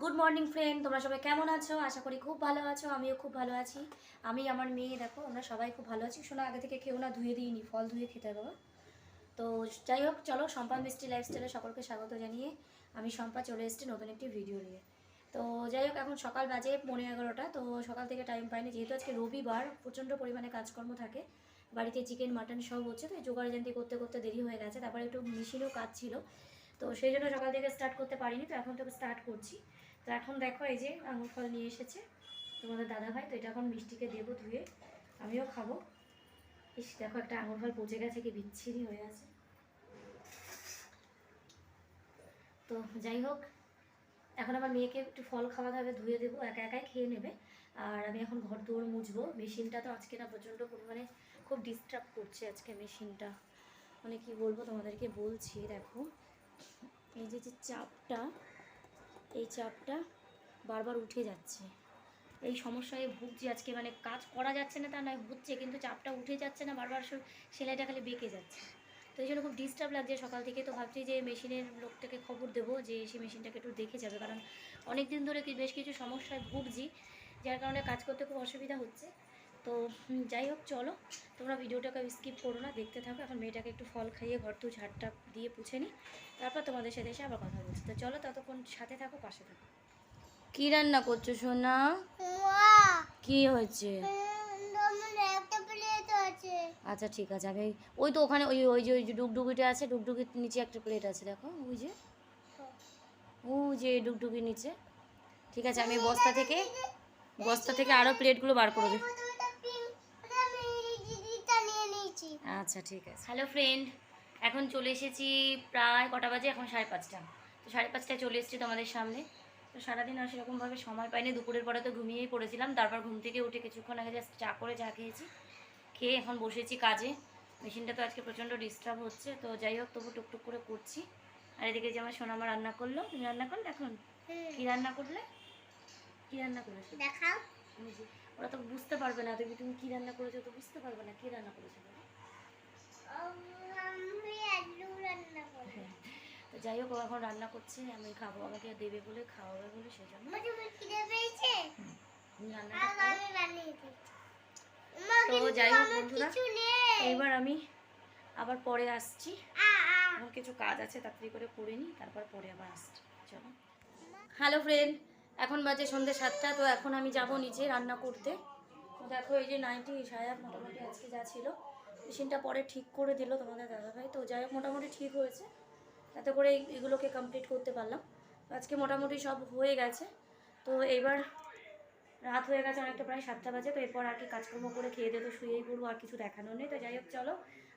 Good morning friend তোমরা সবাই কেমন আছো? আশা করি খুব ভালো আছো, আমিও খুব ভালো আছি। আমি, আমার মেয়ে, দেখো, আমরা সবাই খুব ভালো আছি। শোনা, আগে থেকে কেউ না ধুয়ে দিইনি, ফল ধুয়ে খেতে হবে তো যাই হোক, চলো সম্পা মিষ্টি লাইফস্টাইলে সকলকে স্বাগত জানিয়ে আমি সম্পা চলে এসেছি নতুন একটি ভিডিও নিয়ে। তো যাই হোক, এখন সকাল বাজে পনেরো এগারোটা, তো সকাল থেকে টাইম পাইনি। যেহেতু আজকে রবিবার, প্রচণ্ড পরিমাণে কাজকর্ম থাকে, বাড়িতে চিকেন মাটন সব হচ্ছে, তো জোগাড় জানতি করতে করতে দেরি হয়ে গেছে, তারপরে একটু মেশিনও কাজ ছিল। তো সেই জন্য সকাল থেকে স্টার্ট করতে পারিনি, তো এখন থেকে স্টার্ট করছি। তো এখন দেখো এই যে আঙুর ফল নিয়ে এসেছে তোমাদের দাদা ভাই, তো এটা এখন মিষ্টিকে দেবো ধুয়ে, আমিও খাব। ইস, দেখো একটা আঙুর ফল পচে গেছে কি বিচ্ছিরি হয়ে আছে। তো যাই হোক, এখন আমার মেয়েকে একটু ফল খাওয়াতে হবে, ধুয়ে দেবো, একা একাই খেয়ে নেবে। আর আমি এখন ঘর দুয়ার মুছবো, মেশিনটা তো আজকে না প্রচণ্ড পরিমাণে খুব ডিস্টার্ব করছে আজকে মেশিনটা। মানে কি বলব তোমাদেরকে বলছি, দেখো, এই যে যে চাপটা এই চাপটা বারবার উঠে যাচ্ছে। এই সমস্যায় ভুগছি আজকে মানে কাজ করা যাচ্ছে না তা নয়, হচ্ছে কিন্তু চাপটা উঠে যাচ্ছে না, বারবার সেলাইটা খালি বেঁকে যাচ্ছে। তো এই জন্য খুব ডিস্টার্ব লাগছে সকাল থেকে। তো ভাবছি যে মেশিনের লোকটাকে খবর দেবো যে সেই মেশিনটাকে একটু দেখে যাবে, কারণ অনেক দিন ধরে বেশ কিছু সমস্যায় ভুগছি, যার কারণে কাজ করতে খুব অসুবিধা হচ্ছে। তো যাই হোক চলো। তোমরা ভিডিওটাকে স্কিপ করো না দেখতে থাকো। এখন মেয়েটাকে একটু ফল খাইয়ে ঘর তো ঝাড়টা দিয়ে পুছে নিই তারপর তোমাদের সাথে এসে আবার কথা বলছি। তো চলো ততক্ষণ সাথে থাকো পাশে থাকো। কি রান্না করছ সোনা? কি হয়েছে? আচ্ছা ঠিক আছে। আমি ওই তো ওখানে ওই ওই যে ওই যে ডুগডুগিটা আছে ডুগডুগির নিচে একটা প্লেট আছে দেখো। ওই যে। ওই যে ডুগডুগির নিচে। ঠিক আছে আমি বস্তা থেকে বস্তা থেকে আরও প্লেটগুলো বার করে দিই। আচ্ছা ঠিক আছে। হ্যালো ফ্রেন্ড এখন চলে এসেছি প্রায় কটা বাজে? এখন সাড়ে পাঁচটা। তো সাড়ে পাঁচটায় চলে এসেছি তোমাদের সামনে। তো সারাদিন আর সেরকমভাবে সময় পাইনি। দুপুরের পরে তো ঘুমিয়েই পড়েছিলাম। তারপর ঘুম থেকে উঠে কিছুক্ষণ আগে জাস্ট চা করে চা খেয়েছি। খেয়ে এখন বসেছি কাজে। মেশিনটা তো আজকে প্রচণ্ড ডিস্টার্ব হচ্ছে। তো যাই হোক তবু টুকটুক করে করছি। আর এদিকে যে আমার সোনামা রান্না করল তুমি রান্না করলে এখন? কি রান্না করলে? কি রান্না করেছ? দেখাও। ওরা তো বুঝতে পারবে না। তুমি তুমি কি রান্না করেছ তো বুঝতে পারবে না। কি রান্না করেছ বলো? আমি আলু রান্না করি হ্যাঁ। তো যাই হোক ও এখন রান্না করছে আমি খাব আমাকে দেবে বলে খাওয়াবে বলে সেই জন্য আমার তো যাই হোক বন্ধুরা এইবার আমি আবার পরে আসছি। আ আ। এখন কিছু কাজ আছে তাড়াতাড়ি করে করে নিই তারপর পরে আবার আসছি। চলো। হ্যালো ফ্রেন্ড এখন বাজে সন্ধ্যে সাতটা তো এখন আমি যাব নিচে রান্না করতে। দেখো এই যে নাইনটি সায়া মোটামুটি আজকে যা ছিল মেশিনটা পরে ঠিক করে দিল তোমাদের দাদাভাই। তো যাই হোক মোটামুটি ঠিক হয়েছে। তাতে করে এগুলোকে কমপ্লিট করতে পারলাম। আজকে মোটামুটি সব হয়ে গেছে। তো এবার রাত হয়ে গেছে অনেকটা, প্রায় সাতটা বাজে, তো এরপর আর কি কাজকর্ম করে খেয়ে দিয়ে তো শুয়েই পড়ব, আর কিছু দেখানোর নেই। তো যাই হোক, চলো,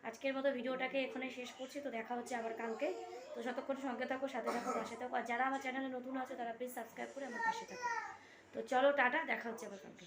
আজকের মতো ভিডিওটাকে এখানে শেষ করছি। তো দেখা হচ্ছে আবার কালকে। তো যতক্ষণ সঙ্গে থাকো, সাথে থাকো, পাশে থাকো, আর যারা আমার চ্যানেলে নতুন আছে, তারা প্লিজ সাবস্ক্রাইব করে আমার পাশে থাকো। তো চলো, টাটা, দেখা হচ্ছে আবার কালকে।